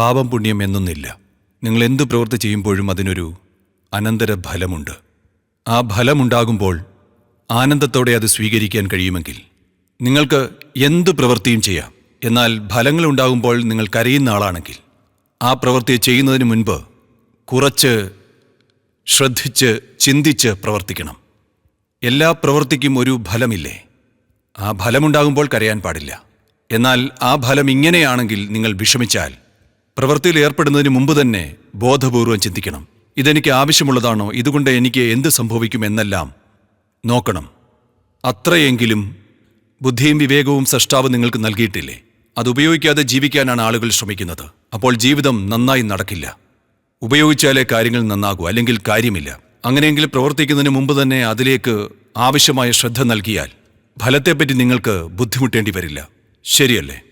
പാപം പുണ്യം എന്നൊന്നില്ല. നിങ്ങൾ എന്തു പ്രവൃത്തി ചെയ്യുമ്പോഴും അതിനൊരു അനന്തര ഫലമുണ്ട് ആ ഫലമുണ്ടാകുമ്പോൾ ആനന്ദത്തോടെ അത് സ്വീകരിക്കാൻ കഴിയുമെങ്കിൽ നിങ്ങൾക്ക് എന്തു പ്രവൃത്തിയും ചെയ്യാം. എന്നാൽ ഫലങ്ങൾ ഉണ്ടാകുമ്പോൾ നിങ്ങൾ കരയുന്ന ആളാണെങ്കിൽ ആ പ്രവൃത്തി ചെയ്യുന്നതിന് മുൻപ് കുറച്ച് ശ്രദ്ധിച്ച് ചിന്തിച്ച് പ്രവർത്തിക്കണം. എല്ലാ പ്രവൃത്തിക്കും ഒരു ഫലമില്ലേ? ആ ഫലമുണ്ടാകുമ്പോൾ കരയാൻ പാടില്ല. എന്നാൽ ആ ഫലം ഇങ്ങനെയാണെങ്കിൽ നിങ്ങൾ വിഷമിച്ചാൽ പ്രവൃത്തിയിൽ ഏർപ്പെടുന്നതിന് മുമ്പ് തന്നെ ബോധപൂർവം ചിന്തിക്കണം. ഇതെനിക്ക് ആവശ്യമുള്ളതാണോ? ഇതുകൊണ്ട് എനിക്ക് എന്ത് സംഭവിക്കും എന്നെല്ലാം നോക്കണം. അത്രയെങ്കിലും ബുദ്ധിയും വിവേകവും സൃഷ്ടാവ് നിങ്ങൾക്ക് നൽകിയിട്ടില്ലേ? അത് ഉപയോഗിക്കാതെ ജീവിക്കാനാണ് ആളുകൾ ശ്രമിക്കുന്നത്. അപ്പോൾ ജീവിതം നന്നായി നടക്കില്ല. ഉപയോഗിച്ചാലേ കാര്യങ്ങൾ നന്നാകൂ അല്ലെങ്കിൽ കാര്യമില്ല. അങ്ങനെയെങ്കിൽ പ്രവർത്തിക്കുന്നതിന് മുമ്പ് തന്നെ അതിലേക്ക് ആവശ്യമായ ശ്രദ്ധ നൽകിയാൽ ഫലത്തെപ്പറ്റി നിങ്ങൾക്ക് ബുദ്ധിമുട്ടേണ്ടി വരില്ല. ശരിയല്ലേ?